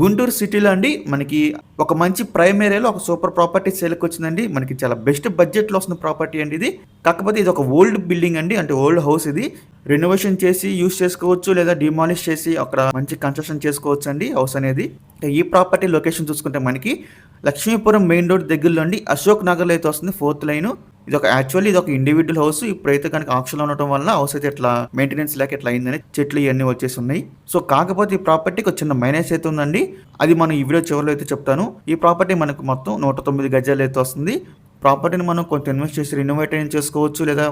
గుంటూరు సిటీలో అండి మనకి ఒక మంచి ప్రైమ్ ఏరియాలో ఒక సూపర్ ప్రాపర్టీ సేల్కి వచ్చిందండి. మనకి చాలా బెస్ట్ బడ్జెట్లో వస్తున్న ప్రాపర్టీ అండి ఇది. కాకపోతే ఇది ఒక ఓల్డ్ బిల్డింగ్ అండి అంటే ఓల్డ్ హౌస్ ఇది. రెనోవేషన్ చేసి యూస్ చేసుకోవచ్చు లేదా డిమాలిష్ చేసి అక్కడ మంచి కన్స్ట్రక్షన్ చేసుకోవచ్చు అండి హౌస్ అనేది. ఈ ప్రాపర్టీ లొకేషన్ చూసుకుంటే మనకి లక్ష్మీపురం మెయిన్ రోడ్ దగ్గరలో అండి అశోక్ నగర్లో అయితే వస్తుంది ఫోర్త్ లైన్. ఇది ఒక యాక్చువల్లీ ఇది ఒక ఇండివిజువల్ హౌస్ ఇప్పుడైతే కనుక ఆప్షన్లో ఉండటం వల్ల హౌస్ అయితే ఇట్లా మెయింటెనెన్స్ లేక ఇట్లా అయిందని చెట్లు ఇవన్నీ వచ్చేసి ఉన్నాయి సో కాకపోతే ఈ ప్రాపర్టీకి ఒక చిన్న మైనస్ అయితే ఉందండి. అది మనం ఈ వీడియో చివరిలో అయితే చెప్తాను. ఈ ప్రాపర్టీ మనకు మొత్తం నూట తొమ్మిది గజాలు అయితే వస్తుంది. ప్రాపర్టీని మనం కొంత ఇన్వెస్ట్ చేసి రినోవేట్ అయిన చేసుకోవచ్చు లేదా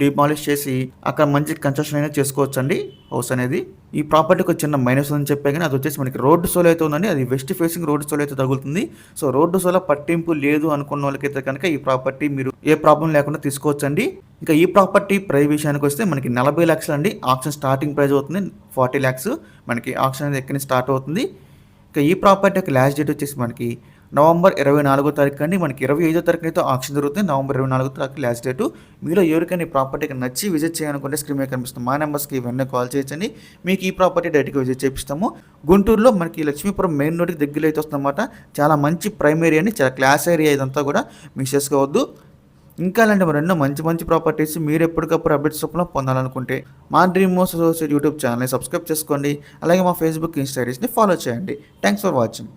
డిమాలిష్ చేసి అక్కడ మంచి కన్స్ట్రక్షన్ అయినా చేసుకోవచ్చు అండి హౌస్ అనేది ఈ ప్రాపర్టీకి ఒక చిన్న మైనస్ ఉందని చెప్పే కానీ అది వచ్చేసి మనకి రోడ్డు సోల్ అయితే ఉందండి. అది వెస్ట్ ఫేసింగ్ రోడ్డు సోల్ అయితే తగులుతుంది. సో రోడ్డు సోల పట్టింపు లేదు అనుకున్న వాళ్ళకైతే కనుక ఈ ప్రాపర్టీ మీరు ఏ ప్రాబ్లం లేకుండా తీసుకోవచ్చండి. ఇంకా ఈ ప్రాపర్టీ ప్రైస్ విషయానికి వస్తే మనకి నలభై లక్షలు అండి ఆప్షన్ స్టార్టింగ్ ప్రైస్ అవుతుంది. ఫార్టీ ల్యాక్స్ మనకి ఆప్షన్ అనేది ఎక్కడి స్టార్ట్ అవుతుంది. ఇంకా ఈ ప్రాపర్టీ యొక్క లాస్ట్ డేట్ వచ్చేసి మనకి నవంబర్ ఇరవై నాలుగో తారీఖు అండి. మనకి ఇరవై ఐదో తారీఖు అయితే ఆప్షన్ జరుగుతుంది. నవంబర్ ఇరవై నాలుగో తారీఖు లాస్ట్ డేట్ మీలో ఎవరికైనా ఈ ప్రాపర్టీకి నచ్చి విజిట్ చేయాలనుకుంటే స్క్రీన్ మీద కనిపిస్తుంది మా నెంబర్స్కి ఇవన్నీ కాల్ చేయొచ్చండి. మీకు ఈ ప్రాపర్టీ డైరెక్ట్గా విజిట్ చేపిస్తాము. గుంటూరులో మనకి లక్ష్మీపురం మెయిన్ రోడ్కి దగ్గరలో అయితే వస్తుందన్నమాట. చాలా మంచి ప్రైమ్ ఏరియా అండి. చాలా క్లాస్ ఏరియా ఇదంతా కూడా. మిస్ చేసుకోవద్దు. ఇంకా అలాంటి మరెన్నో మంచి మంచి ప్రాపర్టీస్ మీరు ఎప్పటికప్పుడు అప్డేట్స్ రూపంలో పొందాలనుకుంటే మా డ్రీమ్ మోస్ అసోసియేట్ యూట్యూబ్ ఛానల్ని సబ్స్క్రైబ్ చేసుకోండి. అలాగే మా ఫేస్బుక్ ఇన్స్టాగ్రామ్స్ని ఫాలో చేయండి. Thanks for watching